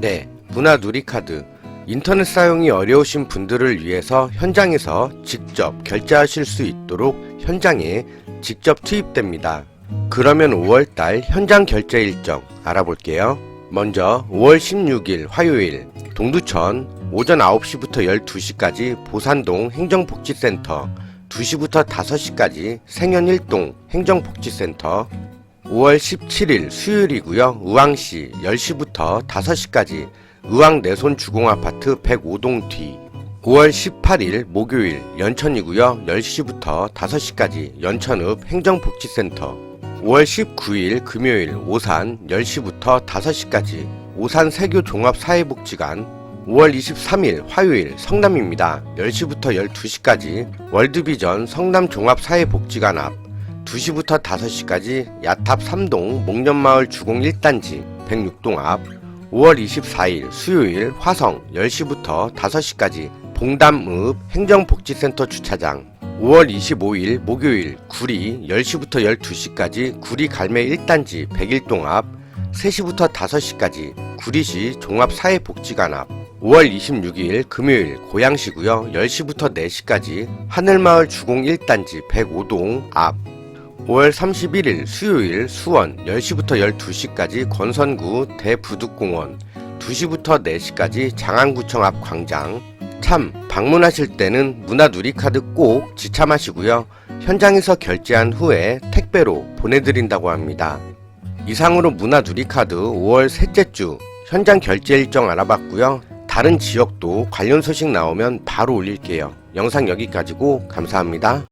네, 문화 누리카드. 인터넷 사용이 어려우신 분들을 위해서 현장에서 직접 결제하실 수 있도록 현장에 직접 투입됩니다. 그러면 5월달 현장 결제 일정 알아볼게요. 먼저 5월 16일 화요일 동두천 오전 9시부터 12시까지 보산동 행정복지센터 2시부터 5시까지 생현 1동 행정복지센터 5월 17일 수요일이고요. 의왕시 10시부터 5시까지 의왕 내손 주공아파트 105동 뒤 5월 18일 목요일 연천이고요. 10시부터 5시까지 연천읍 행정복지센터 5월 19일 금요일 오산 10시부터 5시까지 오산 세교 종합사회복지관 5월 23일 화요일 성남입니다. 10시부터 12시까지 월드비전 성남 종합사회복지관 앞 2시부터 5시까지 야탑 3동 목련마을 주공 1단지 106동 앞 5월 24일 수요일 화성 10시부터 5시까지 봉담읍 행정복지센터 주차장 5월 25일 목요일 구리 10시부터 12시까지 구리 갈매 1단지 101동 앞 3시부터 5시까지 구리시 종합사회복지관 앞 5월 26일 금요일 고양시고요 10시부터 4시까지 하늘마을 주공 1단지 105동 앞 5월 31일 수요일 수원 10시부터 12시까지 권선구 대부득공원 2시부터 4시까지 장안구청 앞 광장. 참 방문하실 때는 문화누리카드 꼭 지참하시고요. 현장에서 결제한 후에 택배로 보내드린다고 합니다. 이상으로 문화누리카드 5월 셋째 주 현장 결제 일정 알아봤고요. 다른 지역도 관련 소식 나오면 바로 올릴게요. 영상 여기까지고 감사합니다